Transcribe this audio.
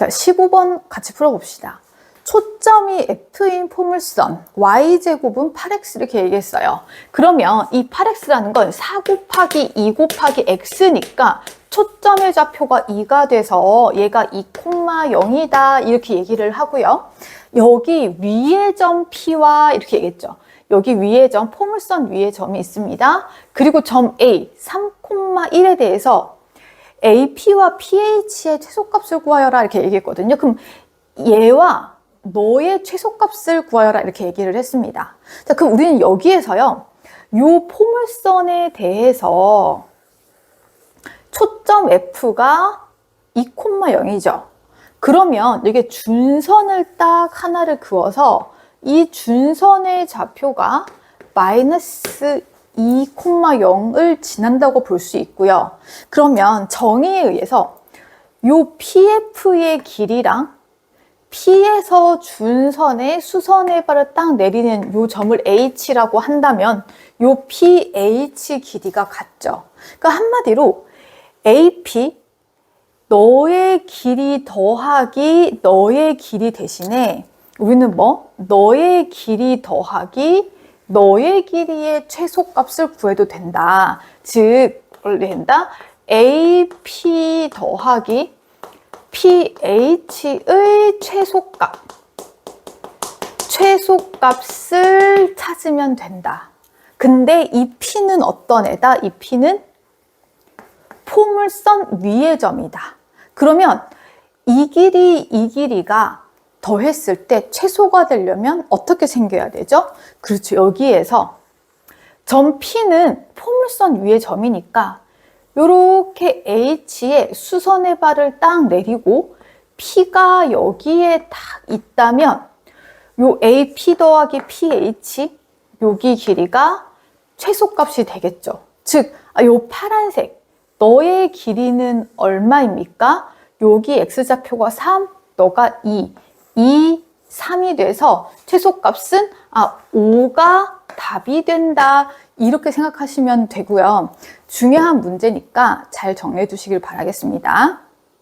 자, 15번 같이 풀어봅시다. 초점이 F인 포물선 Y제곱은 8X 이렇게 얘기했어요. 그러면 이 8X라는 건 4 곱하기 2 곱하기 X니까 초점의 좌표가 2가 돼서 얘가 2,0이다 이렇게 얘기를 하고요. 여기 위의 점 P와 이렇게 얘기했죠. 여기 위의 점, 포물선 위의 점이 있습니다. 그리고 점 A 3,1에 대해서 AP와 PH의 최소값을 구하여라 이렇게 얘기했거든요. 그럼 얘와 너의 최소값을 구하여라 이렇게 얘기를 했습니다. 자, 그럼 우리는 여기에서요. 요 포물선에 대해서 초점 F가 2,0이죠. 그러면 여기 준선을 딱 하나를 그어서 이 준선의 좌표가 마이너스 2,0을 지난다고 볼 수 있고요. 그러면 정의에 의해서 요 PF의 길이랑 P에서 준선의 수선의 발을 딱 내리는 요 점을 H라고 한다면 요 PH 길이가 같죠. 그러니까 한마디로 AP 너의 길이 더하기 너의 길이 대신에 우리는 뭐 너의 길이 더하기 너의 길이의 최소값을 구해도 된다. 즉, 원래 된다. AP 더하기 pH의 최소값. 최소값을 찾으면 된다. 근데 이 P는 어떤 애다? 이 P는 포물선 위의 점이다. 그러면 이 길이, 이 길이가 더했을 때 최소가 되려면 어떻게 생겨야 되죠? 그렇죠. 여기에서 점 P는 포물선 위의 점이니까 이렇게 H에 수선의 발을 딱 내리고 P가 여기에 딱 있다면 요 AP 더하기 PH 여기 길이가 최소값이 되겠죠. 즉, 아, 요 파란색 너의 길이는 얼마입니까? 여기 X좌표가 3, 너가 2. 2, 3이 돼서 최소값은 아 5가 답이 된다 이렇게 생각하시면 되고요. 중요한 문제니까 잘 정리해 두시길 바라겠습니다.